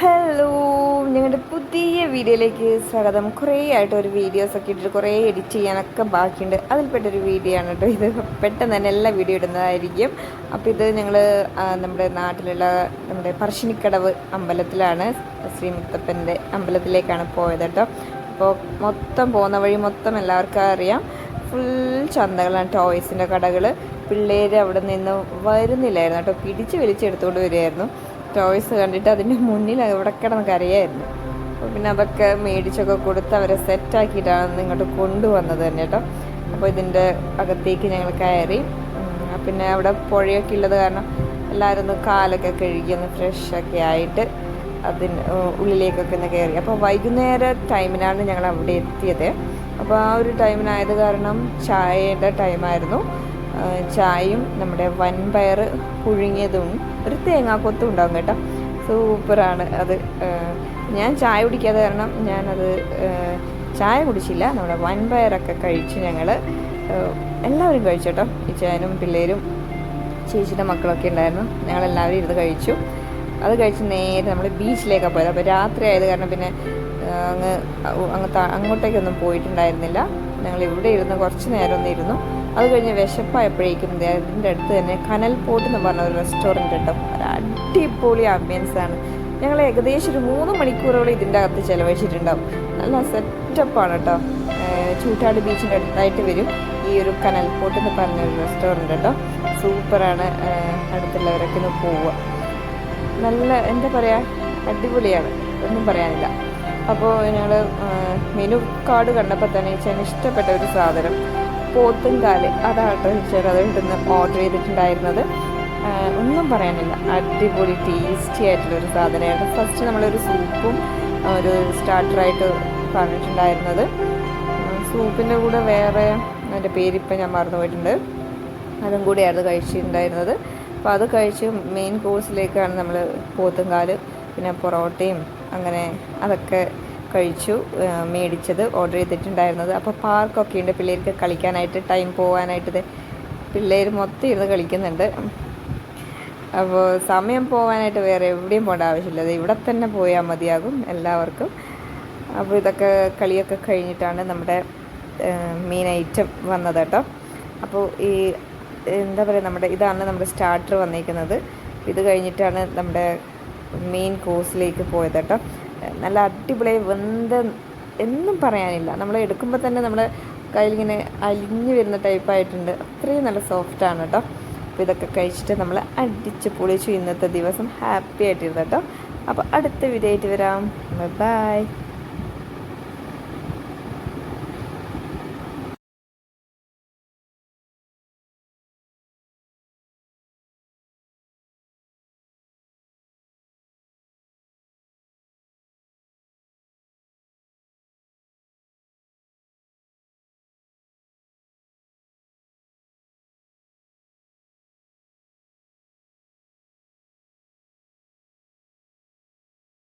Hello ഞങ്ങളുടെ പുതിയ വീഡിയോയിലേക്ക് സ്വാഗതം. കുറേ ആയിട്ട് ഒരു വീഡിയോസ് ഒക്കെ ഇട്ടിട്ട് കുറേ എഡിറ്റ് ചെയ്യാനൊക്കെ ബാക്കിയുണ്ട്. അതിൽപ്പെട്ടൊരു വീഡിയോ ആണ് കേട്ടോ ഇത്. പെട്ടെന്ന് തന്നെ എല്ലാ വീഡിയോ ഇടുന്നതായിരിക്കും. അപ്പോൾ ഇത് ഞങ്ങൾ നമ്മുടെ നാട്ടിലുള്ള നമ്മുടെ പറശ്ശിനിക്കടവ് അമ്പലത്തിലാണ് ശ്രീ മുത്തപ്പന്റെ അമ്പലത്തിലേക്കാണ് പോയത് കേട്ടോ അപ്പോൾ മൊത്തം പോകുന്ന വഴി മൊത്തം എല്ലാവർക്കും അറിയാം. ഫുൾ ചന്തകളാണ് ടോയ്സിന്റെ കടകൾ പിള്ളേർ അവിടെ നിന്ന് വരുന്നില്ലായിരുന്നു കേട്ടോ പിടിച്ച് വലിച്ചെടുത്തുകൊണ്ട് വരികയായിരുന്നു. ടോയ്സ് കണ്ടിട്ട് അതിന്റെ മുന്നിൽ അവിടെ കിടന്ന് കരയായിരുന്നു. അപ്പോൾ പിന്നെ അതൊക്കെ മേടിച്ചൊക്കെ കൊടുത്ത് അവരെ സെറ്റാക്കിയിട്ടാണ് ഇങ്ങോട്ട് കൊണ്ടുവന്നത് തന്നെ കേട്ടോ. അപ്പോൾ ഇതിന്റെ അകത്തേക്ക് ഞങ്ങൾ കയറി. പിന്നെ അവിടെ പുഴയൊക്കെ ഉള്ളത് കാരണം എല്ലാവരും ഒന്ന് കാലൊക്കെ കഴുകി ഒന്ന് ഫ്രഷൊക്കെ ആയിട്ട് അതിന് ഉള്ളിലേക്കൊക്കെ ഒന്ന് കയറി. അപ്പോൾ വൈകുന്നേര ടൈമിനാണ് ഞങ്ങൾ അവിടെ എത്തിയത്. അപ്പോൾ ആ ഒരു ടൈമിനായത് കാരണം ചായയുടെ ടൈമായിരുന്നു ചായയും നമ്മുടെ വൻപയർ പുഴുങ്ങിയതും ഒരു തേങ്ങാക്കൊത്തും ഉണ്ടാകും കേട്ടോ. സൂപ്പറാണ് അത്. ഞാൻ ചായ കുടിക്കാതെ കാരണം ഞാനത് ചായ കുടിച്ചില്ല. നമ്മുടെ വൻപയറൊക്കെ കഴിച്ച് ഞങ്ങൾ എല്ലാവരും കഴിച്ചു കേട്ടോ. ഇച്ചാനും പിള്ളേരും ചേച്ചിയുടെ മക്കളൊക്കെ ഉണ്ടായിരുന്നു. ഞങ്ങളെല്ലാവരും ഇരുന്ന് കഴിച്ചു. അത് കഴിച്ച് നേരെ നമ്മൾ ബീച്ചിലേക്കാണ് പോയത്. അപ്പോൾ രാത്രി ആയത് കാരണം പിന്നെ അങ്ങ് അങ്ങ് അങ്ങോട്ടേക്കൊന്നും പോയിട്ടുണ്ടായിരുന്നില്ല. ഞങ്ങൾ ഇവിടെ ഇരുന്ന് കുറച്ച് നേരം ഒന്ന് ഇരുന്നു. അത് കഴിഞ്ഞ് വിശപ്പായപ്പോഴേക്കും അതിന്റെ അടുത്ത് തന്നെ കനൽ പോട്ട് എന്ന് പറഞ്ഞ ഒരു റെസ്റ്റോറന്റ് കേട്ടോ. ഒരു അടിപൊളി ആംബിയൻസ് ആണ്. ഞങ്ങൾ ഏകദേശം ഒരു മൂന്ന് മണിക്കൂറോളം ഇതിന്റെ അകത്ത് ചിലവഴിച്ചിട്ടുണ്ടാവും. നല്ല സെറ്റപ്പാണ് കേട്ടോ. ചൂട്ടാട് ബീച്ചിന്റെ അടുത്തായിട്ട് വരും. ഈ ഒരു കനൽ പോട്ട് എന്ന് പറഞ്ഞ ഒരു റെസ്റ്റോറന്റ് കേട്ടോ. സൂപ്പറാണ് അടുത്തുള്ളവരൊക്കെ ഒന്ന് പോവുക. നല്ല എന്താ പറയുക അടിപൊളിയാണ്. ഒന്നും പറയാനില്ല. അപ്പോൾ ഞങ്ങൾ മെനു കാർഡ് കണ്ടപ്പോൾ തന്നെ ചേച്ചന് ഇഷ്ടപ്പെട്ട ഒരു സാധനം പോത്തുംകാൽ അതാണ് ചേച്ചൻ അത് ഇവിടുന്ന് ഓർഡർ ചെയ്തിട്ടുണ്ടായിരുന്നത്. ഒന്നും പറയാനില്ല. അടിപൊളി ടേസ്റ്റി ആയിട്ടുള്ളൊരു സാധനമായിരുന്നു. ഫസ്റ്റ് നമ്മളൊരു സൂപ്പും ഒരു സ്റ്റാർട്ടറായിട്ട് പറഞ്ഞിട്ടുണ്ടായിരുന്നത്. സൂപ്പിന്റെ കൂടെ വേറെ അതിന്റെ പേരിപ്പം ഞാൻ മറന്നു പോയിട്ടുണ്ട്. അതും കൂടിയായിരുന്നു കഴിച്ചിട്ടുണ്ടായിരുന്നത്. അപ്പോൾ അത് കഴിച്ച് മെയിൻ കോഴ്സിലേക്കാണ് നമ്മൾ പോത്തുംകാൽ പിന്നെ പൊറോട്ടയും അങ്ങനെ അതൊക്കെ കഴിച്ചു മേടിച്ചത് ഓർഡർ ചെയ്തിട്ടുണ്ടായിരുന്നത്. അപ്പോൾ പാർക്കൊക്കെ ഉണ്ട് പിള്ളേർക്ക് കളിക്കാനായിട്ട് ടൈം പോകാനായിട്ട് പിള്ളേർ മൊത്തം ഇരുന്ന് കളിക്കുന്നുണ്ട്. അപ്പോൾ സമയം പോകാനായിട്ട് വേറെ എവിടെയും പോകേണ്ട ആവശ്യമില്ല. അത് ഇവിടെ തന്നെ പോയാൽ മതിയാകും എല്ലാവർക്കും. അപ്പോൾ ഇതൊക്കെ കളിയൊക്കെ കഴിഞ്ഞിട്ടാണ് നമ്മുടെ മെയിൻ ഐറ്റം വന്നത് കേട്ടോ. അപ്പോൾ ഈ എന്താ പറയുക നമ്മുടെ ഇതാണ് നമ്മുടെ സ്റ്റാർട്ടർ വന്നിരിക്കുന്നത് ഇത് കഴിഞ്ഞിട്ടാണ് നമ്മുടെ മെയിൻ കോഴ്സിലേക്ക് പോയത് കേട്ടോ. നല്ല അടിപൊളിയായി വെന്ത എന്നും പറയാനില്ല. നമ്മൾ എടുക്കുമ്പോൾ തന്നെ നമ്മൾ കയ്യിലിങ്ങനെ അലിഞ്ഞു വരുന്ന ടൈപ്പായിട്ടുണ്ട് അത്രയും നല്ല സോഫ്റ്റാണ് കേട്ടോ. അപ്പോൾ ഇതൊക്കെ കഴിച്ചിട്ട് നമ്മൾ അടിച്ച് പൊളിച്ചു ഇന്നത്തെ ദിവസം ഹാപ്പി ആയിട്ടിരുന്നു കേട്ടോ അപ്പോൾ അടുത്ത വീഡിയോ ആയിട്ട് വരാം. ബൈ